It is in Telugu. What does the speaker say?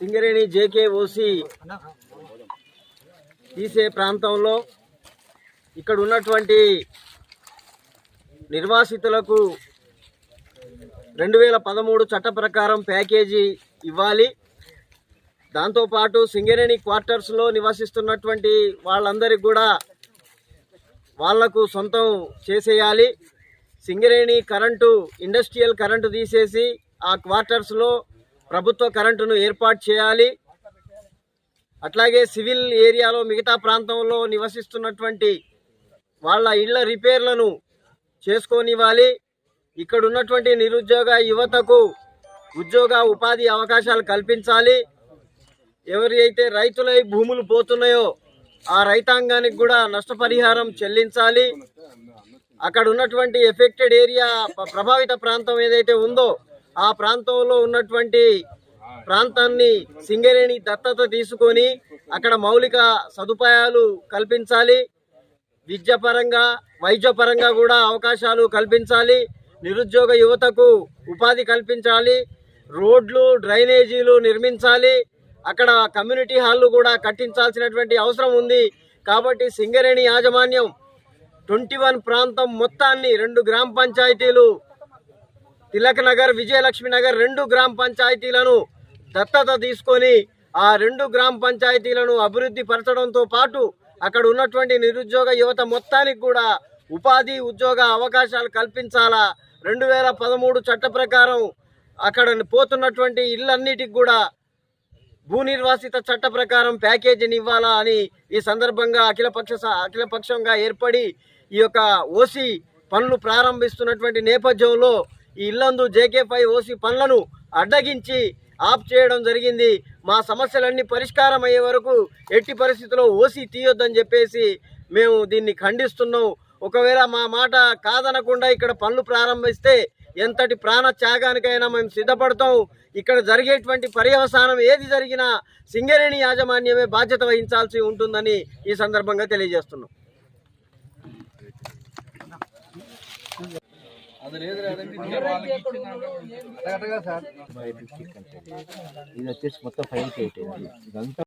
సింగరేణి జేకే ఓసి తీసే ప్రాంతంలో ఇక్కడ ఉన్నటువంటి నిర్వాసితులకు రెండు వేల పదమూడు చట్ట ప్రకారం ప్యాకేజీ ఇవ్వాలి. దాంతోపాటు సింగరేణి క్వార్టర్స్లో నివసిస్తున్నటువంటి వాళ్ళందరికీ కూడా వాళ్ళకు సొంతం చేసేయాలి. సింగరేణి కరెంటు ఇండస్ట్రియల్ కరెంటు తీసేసి ఆ క్వార్టర్స్లో ప్రభుత్వ కరెంటును ఏర్పాటు చేయాలి. అట్లాగే సివిల్ ఏరియాలో మిగతా ప్రాంతంలో నివసిస్తున్నటువంటి వాళ్ళ ఇళ్ళ రిపేర్లను చేసుకోనివ్వాలి. ఇక్కడ ఉన్నటువంటి నిరుద్యోగ యువతకు ఉద్యోగ ఉపాధి అవకాశాలు కల్పించాలి. ఎవరి అయితే రైతులై భూములు పోతున్నాయో ఆ రైతాంగానికి కూడా నష్టపరిహారం చెల్లించాలి. అక్కడ ఉన్నటువంటి ఎఫెక్టెడ్ ఏరియా ప్రభావిత ప్రాంతం ఏదైతే ఉందో ఆ ప్రాంతంలో ఉన్నటువంటి ప్రాంతాన్ని సింగరేణి దత్తత తీసుకొని అక్కడ మౌలిక సదుపాయాలు కల్పించాలి. విద్యాపరంగా వైద్యపరంగా కూడా అవకాశాలు కల్పించాలి. నిరుద్యోగ యువతకు ఉపాధి కల్పించాలి. రోడ్లు డ్రైనేజీలు నిర్మించాలి. అక్కడ కమ్యూనిటీ హాల్లు కూడా కట్టించాల్సినటువంటి అవసరం ఉంది. కాబట్టి సింగరేణి యాజమాన్యం ట్వంటీ వన్ ప్రాంతం మొత్తాన్ని రెండు గ్రామ పంచాయతీలు తిలక్ నగర్ విజయలక్ష్మి నగర్ రెండు గ్రామ పంచాయతీలను దత్తత తీసుకొని ఆ రెండు గ్రామ పంచాయతీలను అభివృద్ధి పరచడంతో పాటు అక్కడ ఉన్నటువంటి నిరుద్యోగ యువత మొత్తానికి కూడా ఉపాధి ఉద్యోగ అవకాశాలు కల్పించాలా? రెండు వేల పదమూడు చట్ట ప్రకారం అక్కడ పోతున్నటువంటి ఇళ్ళన్నిటికి కూడా భూ నిర్వాసిత చట్ట ప్రకారం ప్యాకేజీని ఇవ్వాలా అని ఈ సందర్భంగా అఖిలపక్ష అఖిలపక్షంగా ఏర్పడి ఈ యొక్క ఓసీ పనులు ప్రారంభిస్తున్నటువంటి నేపథ్యంలో ఈ ఇల్లందు జేకే ఫైవ్ ఓసీ పనులను అడ్డగించి ఆఫ్ చేయడం జరిగింది. మా సమస్యలన్నీ పరిష్కారం అయ్యే వరకు ఎట్టి పరిస్థితుల్లో ఓసీ తీయొద్దని చెప్పేసి మేము దీన్ని ఖండిస్తున్నాం. ఒకవేళ మా మాట కాదనకుండా ఇక్కడ పనులు ప్రారంభిస్తే ఎంతటి ప్రాణ త్యాగానికైనా మేము సిద్ధపడతాం. ఇక్కడ జరిగేటువంటి పర్యవసానం ఏది జరిగినా సింగరేణి యాజమాన్యమే బాధ్యత వహించాల్సి ఉంటుందని ఈ సందర్భంగా తెలియజేస్తున్నాం. ఇది వచ్చేసి మొత్తం ఫైవ్ ఎయిట్ ఇదంతా